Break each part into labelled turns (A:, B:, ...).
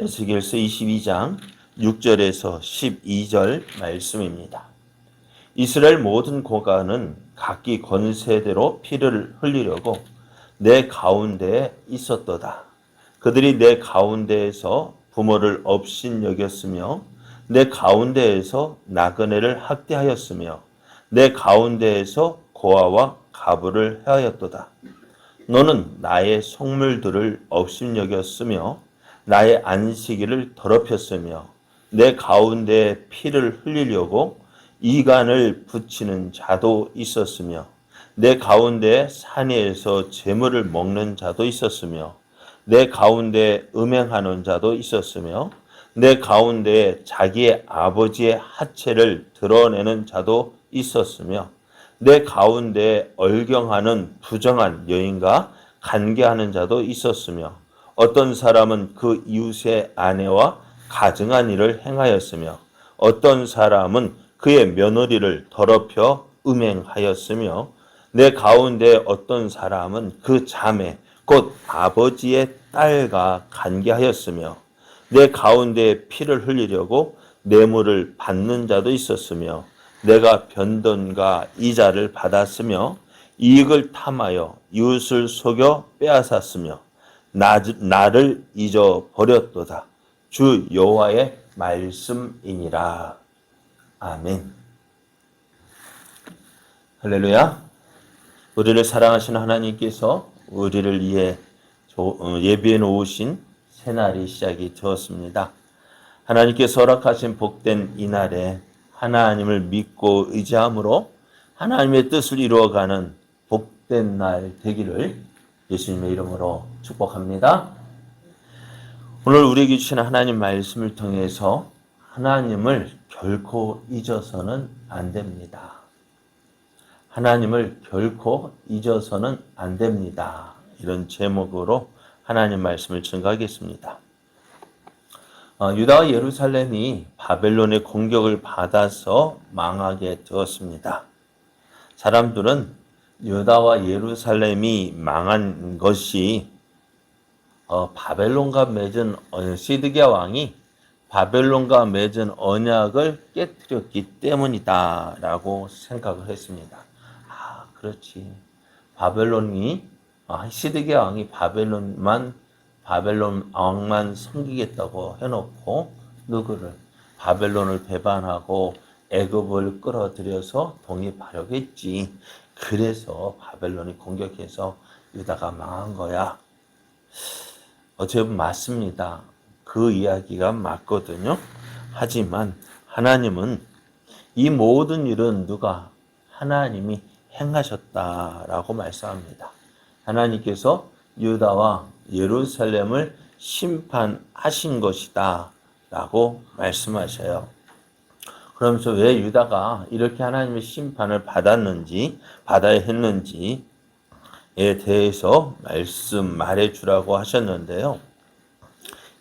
A: 에스겔서 22장 6절에서 12절 말씀입니다. 이스라엘 모든 고관은 각기 권세대로 피를 흘리려고 내 가운데에 있었도다. 그들이 내 가운데에서 부모를 업신 여겼으며 내 가운데에서 나그네를 학대하였으며 내 가운데에서 고아와 가부를 해하였도다. 너는 나의 속물들을 업신 여겼으며 나의 안식일을 더럽혔으며 내 가운데 피를 흘리려고 이간을 붙이는 자도 있었으며 내 가운데 산에서 재물을 먹는 자도 있었으며 내 가운데 음행하는 자도 있었으며 내 가운데 자기의 아버지의 하체를 드러내는 자도 있었으며 내 가운데 얼경하는 부정한 여인과 관계하는 자도 있었으며 어떤 사람은 그 이웃의 아내와 가증한 일을 행하였으며 어떤 사람은 그의 며느리를 더럽혀 음행하였으며 내 가운데 어떤 사람은 그 자매 곧 아버지의 딸과 관계하였으며 내 가운데 피를 흘리려고 뇌물을 받는 자도 있었으며 내가 변돈과 이자를 받았으며 이익을 탐하여 이웃을 속여 빼앗았으며 나, 나를 잊어버렸도다. 주 여호와의 말씀이니라. 아멘. 할렐루야. 우리를 사랑하시는 하나님께서 우리를 위해 어, 예비해 놓으신 새날이 시작이 되었습니다. 하나님께서 허락하신 복된 이날에 하나님을 믿고 의지함으로 하나님의 뜻을 이루어가는 복된 날 되기를 예수님의 이름으로 축복합니다. 오늘 우리에게 주신 하나님 말씀을 통해서 하나님을 결코 잊어서는 안 됩니다. 하나님을 결코 잊어서는 안 됩니다. 이런 제목으로 하나님 말씀을 증거하겠습니다. 어, 유다와 예루살렘이 바벨론의 공격을 받아서 망하게 되었습니다. 사람들은 유다와 예루살렘이 망한 것이 어, 바벨론과 맺은 시드기야 왕이 바벨론과 맺은 언약을 깨뜨렸기 때문이다라고 생각을 했습니다. 아, 그렇지. 바벨론이 아, 시드기야 왕이 바벨론만 바벨론 왕만 섬기겠다고 해놓고 누구를 바벨론을 배반하고 애굽을 끌어들여서 독립하려고 했지. 그래서 바벨론이 공격해서 유다가 망한 거야. 보면 맞습니다. 그 이야기가 맞거든요. 하지만 하나님은 이 모든 일은 누가 하나님이 행하셨다라고 말씀합니다. 하나님께서 유다와 예루살렘을 심판하신 것이다. 라고 말씀하셔요. 그러면서 왜 유다가 이렇게 하나님의 심판을 받았는지, 받아야 했는지에 대해서 말씀 말해 주라고 하셨는데요.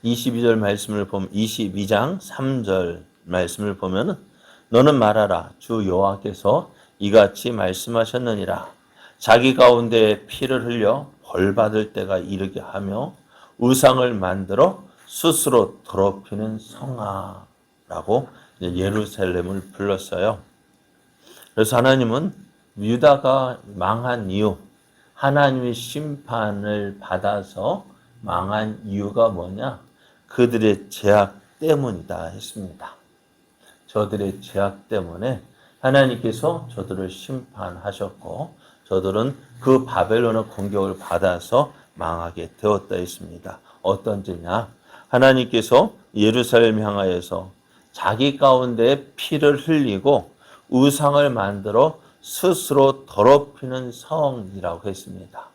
A: 22절 말씀을 보면, 22장 3절 말씀을 보면은, 너는 말하라. 주 여호와께서 이같이 말씀하셨느니라. 자기 가운데 피를 흘려 벌 받을 때가 이르게 하며 우상을 만들어 스스로 더럽히는 성아라고 예루살렘을 불렀어요. 그래서 하나님은 유다가 망한 이유, 하나님의 심판을 받아서 망한 이유가 뭐냐? 그들의 죄악 때문이다 했습니다. 저들의 죄악 때문에 하나님께서 저들을 심판하셨고 저들은 그 바벨론의 공격을 받아서 망하게 되었다 했습니다. 어떤 죄냐? 하나님께서 예루살렘 향하여서 자기 가운데 피를 흘리고 우상을 만들어 스스로 더럽히는 성이라고 했습니다.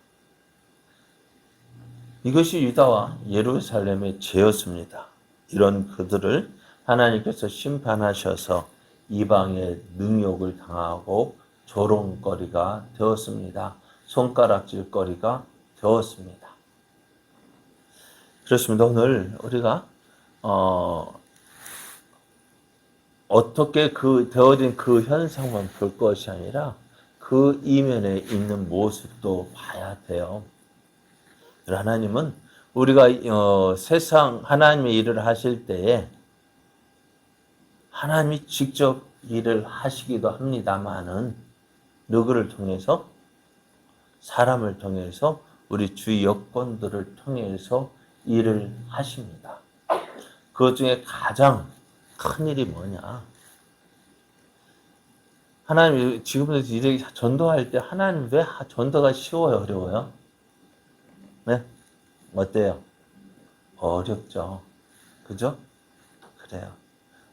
A: 이것이 유다와 예루살렘의 죄였습니다. 이런 그들을 하나님께서 심판하셔서 이방의 능욕을 당하고 조롱거리가 되었습니다. 손가락질거리가 되었습니다. 그렇습니다. 오늘 우리가 어, 어떻게 그 되어진 그 현상만 볼 것이 아니라 그 이면에 있는 모습도 봐야 돼요. 하나님은 우리가 어, 세상 하나님의 일을 하실 때에 하나님이 직접 일을 하시기도 합니다만은 누구를 통해서 사람을 통해서 우리 주위 여건들을 통해서 일을 하십니다. 그 중에 가장 큰 일이 뭐냐? 하나님 지금도 이렇게 전도할 때 하나님 왜 전도가 쉬워요, 어려워요? 네? 어때요? 어렵죠. 그죠? 그래요.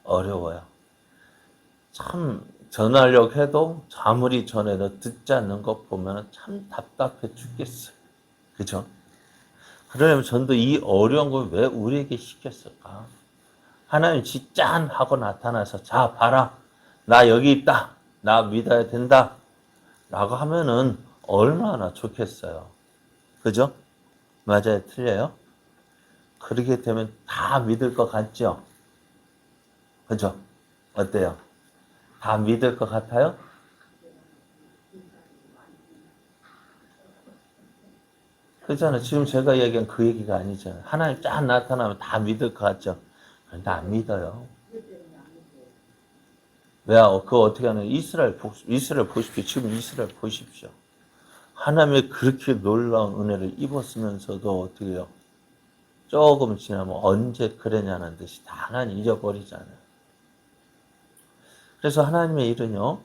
A: 어려워요. 참 전하려고 해도 아무리 전해도 듣지 않는 것 보면 참 답답해 죽겠어요. 그죠? 그러려면 전도 이 어려운 걸 왜 우리에게 시켰을까? 하나님 진짠 하고 나타나서 자 봐라 나 여기 있다 나 믿어야 된다 라고 하면은 얼마나 좋겠어요. 그죠? 맞아요? 틀려요? 그렇게 되면 다 믿을 것 같죠? 그죠? 어때요? 다 믿을 것 같아요? 그렇잖아요. 지금 제가 얘기한 그 얘기가 아니잖아요. 하나님 쫙 나타나면 다 믿을 것 같죠? 그런데 안 믿어요. 왜, 그거 어떻게 하는, 이스라엘, 이스라엘 보십시오. 지금 이스라엘 보십시오. 하나님의 그렇게 놀라운 은혜를 입었으면서도 어떻게 해요? 조금 지나면 언제 그랬냐는 듯이 다 하나님 잊어버리잖아요. 그래서 하나님의 일은요,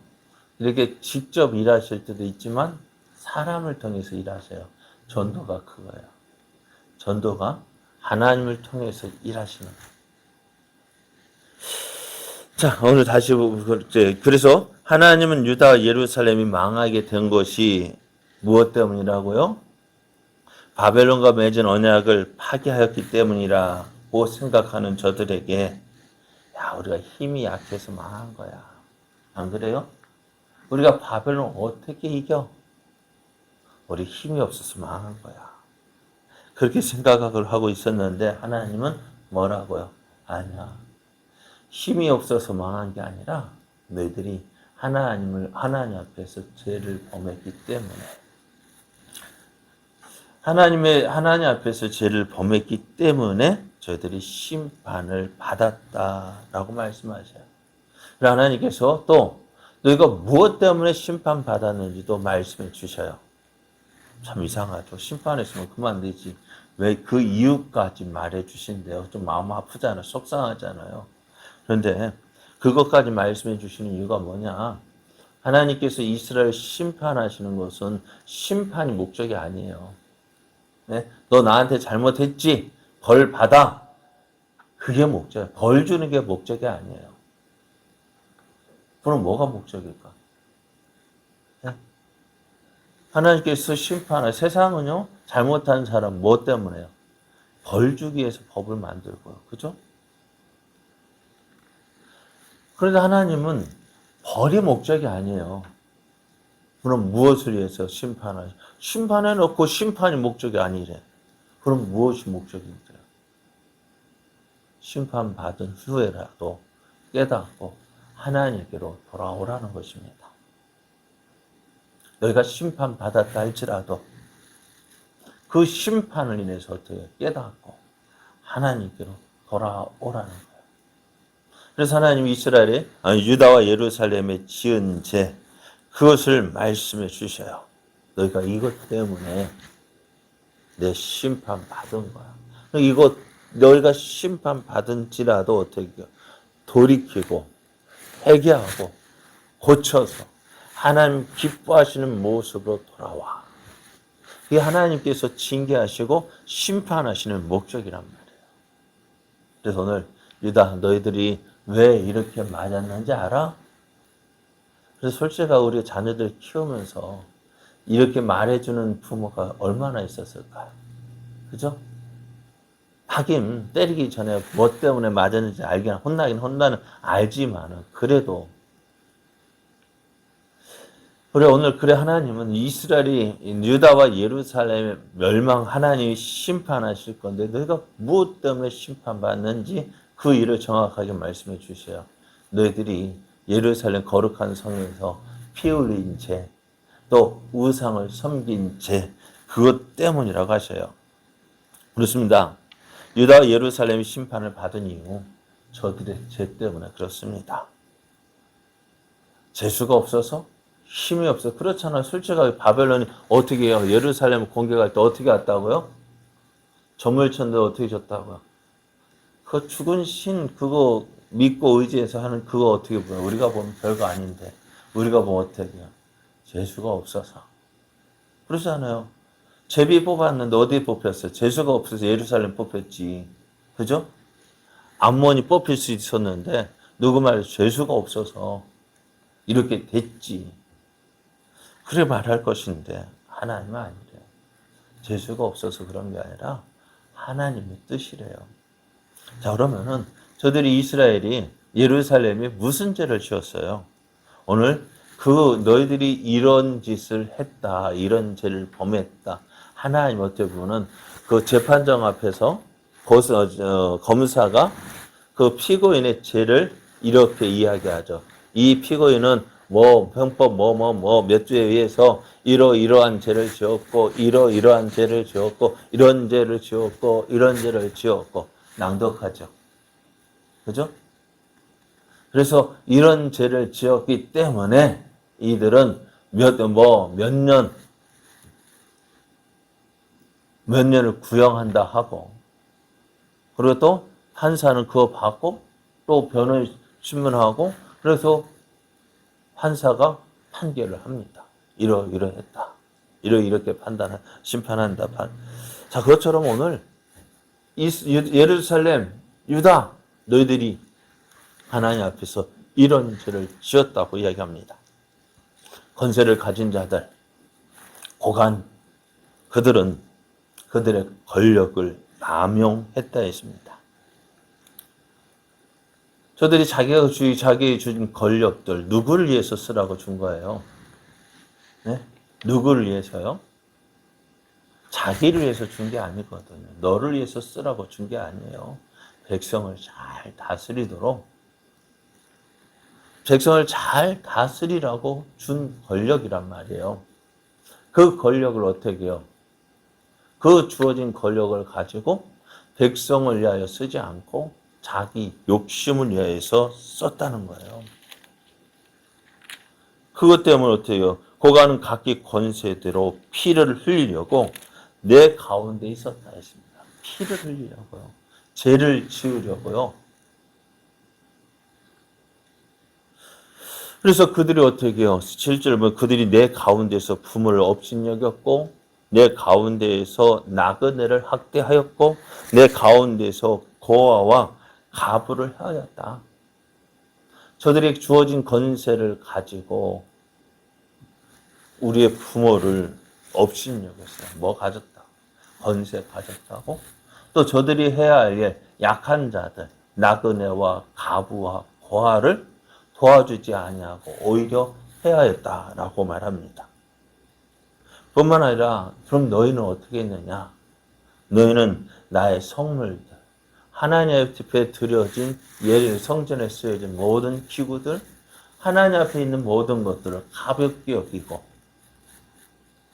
A: 이렇게 직접 일하실 때도 있지만 사람을 통해서 일하세요. 전도가 그거예요. 전도가 하나님을 통해서 일하시는 거예요. 자, 오늘 다시 그래서 하나님은 유다와 예루살렘이 망하게 된 것이 무엇 때문이라고요? 바벨론과 맺은 언약을 파괴하였기 때문이라고 생각하는 저들에게 야, 우리가 힘이 약해서 망한 거야. 안 그래요? 우리가 바벨론 어떻게 이겨? 우리 힘이 없어서 망한 거야. 그렇게 생각을 하고 있었는데 하나님은 뭐라고요? 아니야. 힘이 없어서 망한 게 아니라 너희들이 하나님을 하나님 앞에서 죄를 범했기 때문에 하나님의 하나님 앞에서 죄를 범했기 때문에 저희들이 심판을 받았다라고 말씀하셔요. 하나님께서 또 너희가 무엇 때문에 심판 받았는지도 말씀해 주셔요. 참 이상하죠. 심판했으면 그만 되지. 왜 그 이유까지 말해 주신대요. 좀 마음 아프잖아요. 속상하잖아요. 그런데 그것까지 말씀해 주시는 이유가 뭐냐? 하나님께서 이스라엘 심판하시는 것은 심판이 목적이 아니에요. 네? 너 나한테 잘못했지? 벌 받아. 그게 목적이에요. 벌 주는 게 목적이 아니에요. 그럼 뭐가 목적일까? 네? 하나님께서 심판을 세상은요 잘못한 사람 뭐 때문에요? 벌 주기 위해서 법을 만들고요. 그죠? 그런데 하나님은 벌이 목적이 아니에요. 그럼 무엇을 위해서 심판을 심판해 놓고 심판이 목적이 아니래. 그럼 무엇이 목적인가요? 심판 받은 후에라도 깨닫고 하나님께로 돌아오라는 것입니다. 너희가 심판 받았다 할지라도 그 심판을 인해서 어떻게 깨닫고 하나님께로 돌아오라는 거예요. 그래서 하나님 이스라엘에 아니 유다와 예루살렘에 지은 죄 그것을 말씀해 주셔요. 너희가 이것 때문에 내 심판 받은 거야. 이거 너희가 심판 받은지라도 어떻게 돌이키고 회개하고 고쳐서 하나님 기뻐하시는 모습으로 돌아와. 이 하나님께서 징계하시고 심판하시는 목적이란 말이에요. 그래서 오늘 유다 너희들이 왜 이렇게 맞았는지 알아? 그래서 솔직히 우리 자녀들 키우면서 이렇게 말해주는 부모가 얼마나 있었을까요? 그죠? 하긴 때리기 전에 뭐 때문에 맞았는지 알긴 혼나긴 혼나는 알지만은 그래도 그래 오늘 그래 하나님은 이스라엘이 유다와 예루살렘의 멸망 하나님이 심판하실 건데 너희가 무엇 때문에 심판받는지 그 일을 정확하게 말씀해 주세요. 너희들이 예루살렘 거룩한 성에서 피 흘린 죄, 또 우상을 섬긴 죄, 그것 때문이라고 하셔요. 그렇습니다. 유다 예루살렘이 심판을 받은 이유 저들의 죄 때문에 그렇습니다. 재수가 없어서 힘이 없어. 그렇잖아요. 솔직하게 바벨론이 어떻게 해요? 예루살렘 공격할 때 어떻게 왔다고요? 쳤는데 어떻게 졌다고요? 그 죽은 신 그거 믿고 의지해서 하는 그거 어떻게 보여? 우리가 보면 별거 아닌데 우리가 보면 어떻게 해요? 재수가 없어서 그러잖아요. 제비 뽑았는데 어디 뽑혔어요? 재수가 없어서 예루살렘 뽑혔지. 그죠? 암몬이 뽑힐 수 있었는데 누구 말에 재수가 없어서 이렇게 됐지. 그래 말할 것인데 하나님은 아니래요. 재수가 없어서 그런 게 아니라 하나님의 뜻이래요. 자 그러면은 저들이 이스라엘이 예루살렘에 무슨 죄를 지었어요? 오늘 그 너희들이 이런 짓을 했다, 이런 죄를 범했다. 하나님 어떻게 보면 그 재판장 앞에서 어, 검사가 그 피고인의 죄를 이렇게 이야기하죠. 이 피고인은 뭐 형법 뭐 뭐 뭐 몇 주에 의해서 이러 이러한 죄를 지었고 이러 이러한 죄를 지었고 이런 죄를 지었고 이런 죄를 지었고 낭독하죠. 그죠? 그래서 이런 죄를 지었기 때문에 이들은 몇 뭐 몇 년 몇 년을 구형한다 하고 그리고 또 판사는 그거 받고 또 변호인 신문하고 그래서 판사가 판결을 합니다. 이러 이러했다. 이러 이렇게 판단 심판한다. 판. 자 그것처럼 오늘 이 예루살렘 유다 너희들이 하나님 앞에서 이런 죄를 지었다고 이야기합니다. 권세를 가진 자들, 고간 그들은 그들의 권력을 남용했다 했습니다. 저들이 자기가 주 자기 준 권력들 누구를 위해서 쓰라고 준 거예요? 네? 누구를 위해서요? 자기를 위해서 준 게 아니거든요. 너를 위해서 쓰라고 준 게 아니에요. 백성을 잘 다스리도록 백성을 잘 다스리라고 준 권력이란 말이에요. 그 권력을 어떻게 해요? 그 주어진 권력을 가지고 백성을 위하여 쓰지 않고 자기 욕심을 위해서 썼다는 거예요. 그것 때문에 어떻게 해요? 고가는 각기 권세대로 피를 흘리려고 내 가운데 있었다 했습니다. 피를 흘리려고요. 죄를 지으려고요. 그래서 그들이 어떻게 해요? 7절 보면 그들이 내 가운데서 부모를 업신여겼고 내 가운데에서 나그네를 학대하였고 내 가운데서 고아와 가부를 하였다. 저들이 주어진 권세를 가지고 우리의 부모를 업신여겼어요. 뭐 가졌다? 권세 가졌다고? 또 저들이 해야 할 일, 약한 자들, 나그네와 가부와 고아를 도와주지 아니하고 오히려 해야 했다라고 말합니다. 뿐만 아니라 그럼 너희는 어떻게 했느냐? 너희는 나의 성물들, 하나님 앞에 드려진 예를 성전에 쓰여진 모든 기구들, 하나님 앞에 있는 모든 것들을 가볍게 여기고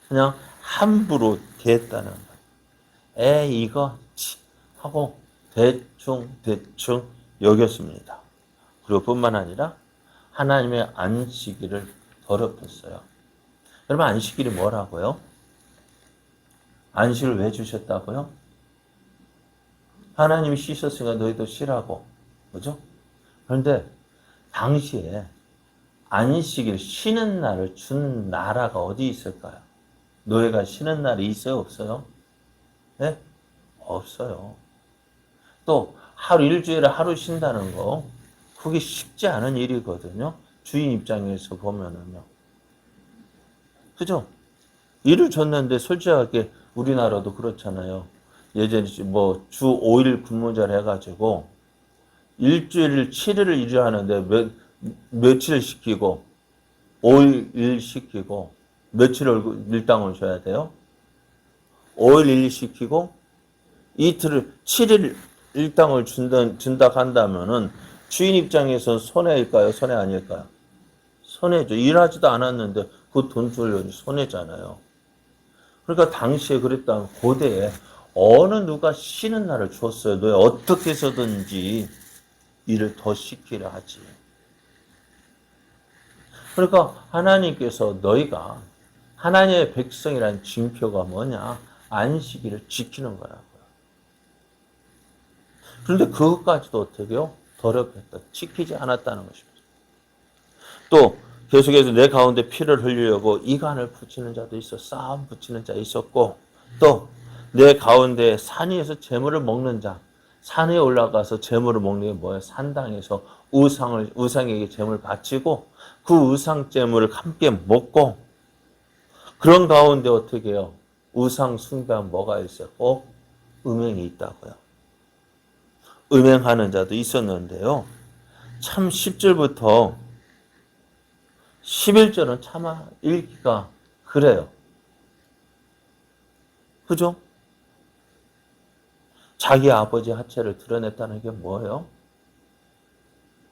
A: 그냥 함부로 대했다는. 에 이거 하고 대충 대충 여겼습니다. 그리고 뿐만 아니라 하나님의 안식일을 더럽혔어요. 여러분 안식일이 뭐라고요? 안식을 왜 주셨다고요? 하나님이 쉬셨으니까 너희도 쉬라고. 그죠? 그런데 당시에 안식일 쉬는 날을 준 나라가 어디 있을까요? 노예가 쉬는 날이 있어요? 없어요? 네? 없어요. 또 하루 일주일에 하루 쉰다는 거 그게 쉽지 않은 일이거든요. 주인 입장에서 보면은요. 그죠? 일을 줬는데 솔직하게 우리나라도 그렇잖아요. 예전에 뭐 주 5일 근무제를 해가지고 일주일 7일을 일을 하는데 몇, 며칠 시키고 5일 일 시키고 며칠 일당을 줘야 돼요? 5일 일 시키고 이틀을 7일 일당을 준다, 준다 한다면은 주인 입장에서 손해일까요? 손해 아닐까요? 손해죠. 일하지도 않았는데 그돈 줄려니 손해잖아요. 그러니까 당시에 그랬다면 고대에 어느 누가 쉬는 날을 주었어요. 너 어떻게 해서든지 일을 더 시키려 하지. 그러니까 하나님께서 너희가 하나님의 백성이란 징표가 뭐냐? 안식일을 지키는 거라고요. 그런데 그것까지도 어떻게요? 더럽혔다. 지키지 않았다는 것입니다. 또 계속해서 내 가운데 피를 흘리려고 이간을 붙이는 자도 있어 싸움 붙이는 자 있었고 또 내 가운데 산 위에서 재물을 먹는 자 산에 올라가서 재물을 먹는 게 뭐예요? 산당에서 우상을 우상에게 재물을 바치고 그 우상 재물을 함께 먹고 그런 가운데 어떻게 해요? 우상 숭배한 뭐가? 꼭 음행이 있다고요. 음행하는 자도 있었는데요. 참 10절부터 11절은 차마 읽기가 그래요. 그죠? 자기 아버지 하체를 드러냈다는 게 뭐예요?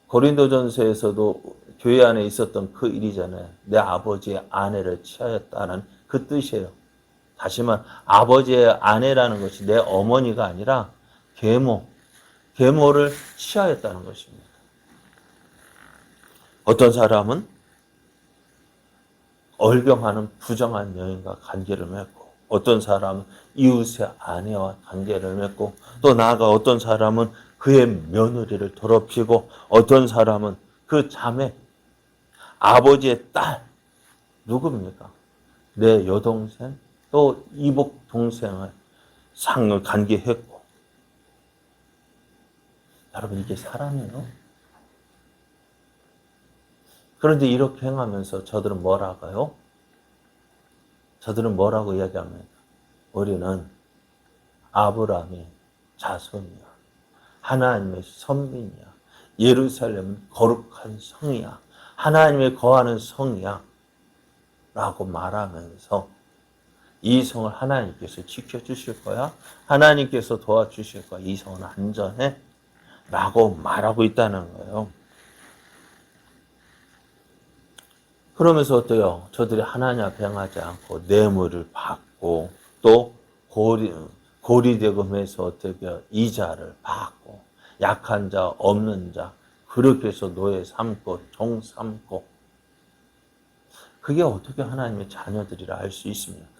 A: 고린도전서에서도 교회 안에 있었던 그 일이잖아요. 내 아버지의 아내를 취하였다는 그 뜻이에요. 다시 말 아버지의 아내라는 것이 내 어머니가 아니라 계모, 계모를 취하였다는 것입니다. 어떤 사람은 얼경하는 부정한 여인과 관계를 맺고 어떤 사람은 이웃의 아내와 관계를 맺고 또 나아가 어떤 사람은 그의 며느리를 더럽히고 어떤 사람은 그 자매 아버지의 딸 누굽니까? 내 여동생 또 이복 동생을 상을 관계했고 여러분 이게 사람이에요? 그런데 이렇게 행하면서 저들은 뭐라고요? 저들은 뭐라고 이야기합니까? 우리는 아브라함의 자손이야. 하나님의 선민이야. 예루살렘은 거룩한 성이야. 하나님의 거하는 성이야. 라고 말하면서 이 성을 하나님께서 지켜주실 거야. 하나님께서 도와주실 거야. 이 성은 안전해. 라고 말하고 있다는 거예요. 그러면서 어때요? 저들이 하나님 앞에 행하지 않고 뇌물을 받고 또 고리, 고리대금해서 어떻게 이자를 받고 약한 자, 없는 자 그렇게 해서 노예 삼고 종 삼고 그게 어떻게 하나님의 자녀들이라 할수 있습니까?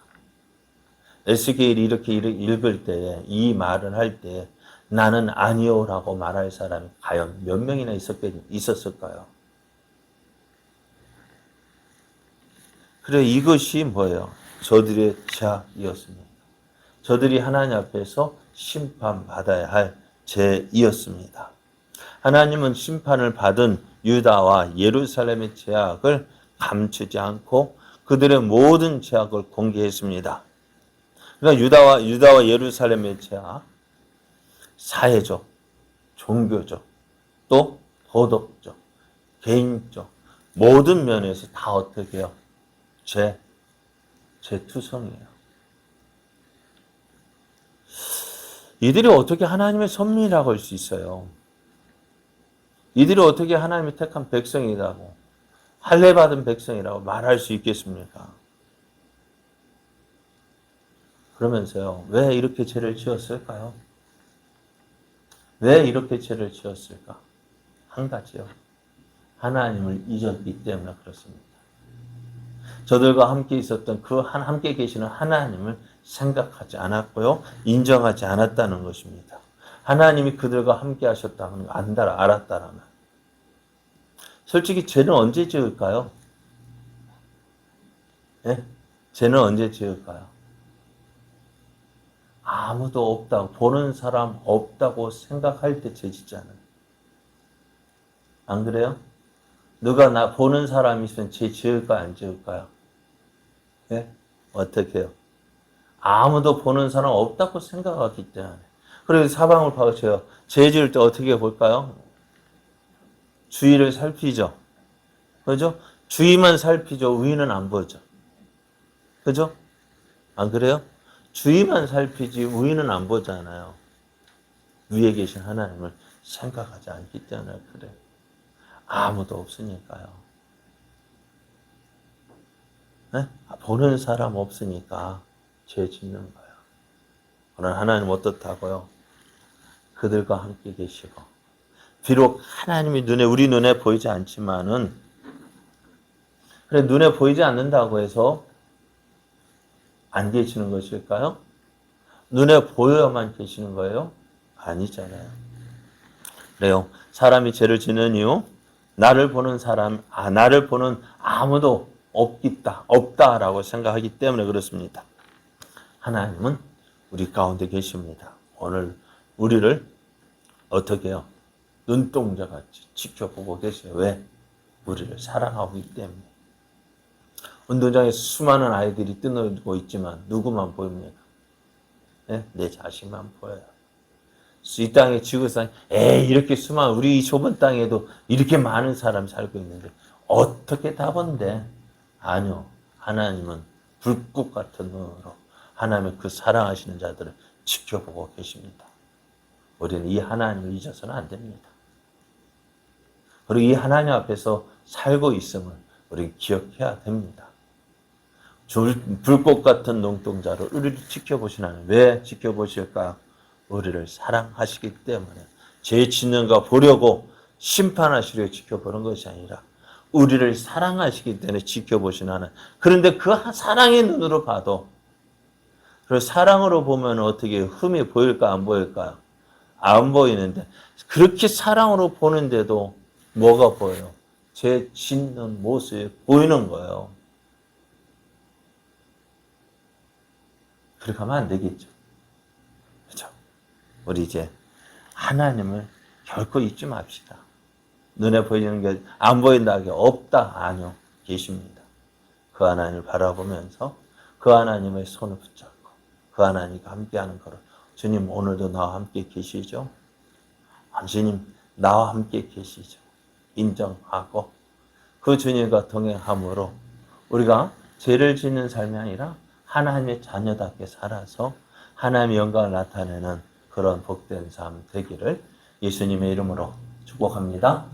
A: 에스겔이 이렇게 읽을 때에 이 말을 할 때 나는 아니오라고 말할 사람이 과연 몇 명이나 있었을까요? 그래 이것이 뭐예요? 저들의 죄악이었습니다. 저들이 하나님 앞에서 심판받아야 할 죄이었습니다. 하나님은 심판을 받은 유다와 예루살렘의 죄악을 감추지 않고 그들의 모든 죄악을 공개했습니다. 그러니까 유다와 유다와 예루살렘의 죄악, 사회적, 종교적, 또 도덕적, 개인적 모든 면에서 다 어떻게 해요? 죄, 죄투성이에요. 이들이 어떻게 하나님의 선민이라고 할 수 있어요? 이들이 어떻게 하나님의 택한 백성이라고, 할례 받은 백성이라고 말할 수 있겠습니까? 그러면서요, 왜 이렇게 죄를 지었을까요? 왜 이렇게 죄를 지었을까? 한 가지요. 하나님을 잊었기 때문에 그렇습니다. 저들과 함께 있었던 그 한, 함께 계시는 하나님을 생각하지 않았고요. 인정하지 않았다는 것입니다. 하나님이 그들과 함께 하셨다는 걸 안다라, 알았다라면. 솔직히 죄는 언제 지을까요? 예? 죄는 언제 지을까요? 아무도 없다고, 보는 사람 없다고 생각할 때 죄 짓잖아요. 안 그래요? 누가 나 보는 사람이 있으면 죄 지을까, 안 지을까요? 예? 어떻게 해요? 아무도 보는 사람 없다고 생각하기 때문에. 그래서 사방을 파고쳐요. 죄 지을 때 어떻게 볼까요? 주위를 살피죠. 그죠? 주위만 살피죠. 위는 안 보죠. 그죠? 안 그래요? 주위만 살피지 위는 안 보잖아요. 위에 계신 하나님을 생각하지 않기 때문에 그래. 아무도 없으니까요. 네? 보는 사람 없으니까 죄 짓는 거예요. 그러나 하나님 어떻다고요? 그들과 함께 계시고 비록 하나님이 눈에 우리 눈에 보이지 않지만은 그래 눈에 보이지 않는다고 해서 안 계시는 것일까요? 눈에 보여야만 계시는 거예요? 아니잖아요. 그래요. 사람이 죄를 지는 이유 나를 보는 사람, 아 나를 보는 아무도 없겠다, 없다라고 생각하기 때문에 그렇습니다. 하나님은 우리 가운데 계십니다. 오늘 우리를 어떻게 해요? 눈동자 같이 지켜보고 계세요. 왜? 우리를 사랑하고 있기 때문에. 운동장에 수많은 아이들이 뛰놀고 있지만 누구만 보입니까? 네? 내 자신만 보여요. 이 땅에 지구상 에이 이렇게 수많은 우리 이 좁은 땅에도 이렇게 많은 사람 살고 있는데 어떻게 다 본데? 아니요. 하나님은 불꽃 같은 눈으로 하나님의 그 사랑하시는 자들을 지켜보고 계십니다. 우리는 이 하나님을 잊어서는 안 됩니다. 그리고 이 하나님 앞에서 살고 있음을 우리 기억해야 됩니다. 줄- 불꽃 같은 눈동자로 우리를 지켜보시는 하나님. 왜 지켜보실까? 우리를 사랑하시기 때문에 죄 짓는 거 보려고 심판하시려 지켜보는 것이 아니라 우리를 사랑하시기 때문에 지켜보시는 하나님. 그런데 그 사랑의 눈으로 봐도 그 사랑으로 보면 어떻게 흠이 보일까 안 보일까요? 안 보이는데 그렇게 사랑으로 보는데도 뭐가 보여요? 죄 짓는 모습이 보이는 거예요. 그렇게 하면 안 되겠죠. 그렇죠? 우리 이제 하나님을 결코 잊지 맙시다. 눈에 보이는 게 안 보인다 게 없다 아니요 계십니다. 그 하나님을 바라보면서 그 하나님의 손을 붙잡고 그 하나님과 함께하는 거로 주님 오늘도 나와 함께 계시죠? 아, 주님 나와 함께 계시죠? 인정하고 그 주님과 동행함으로 우리가 죄를 짓는 삶이 아니라 하나님의 자녀답게 살아서 하나님의 영광을 나타내는 그런 복된 삶 되기를 예수님의 이름으로 축복합니다.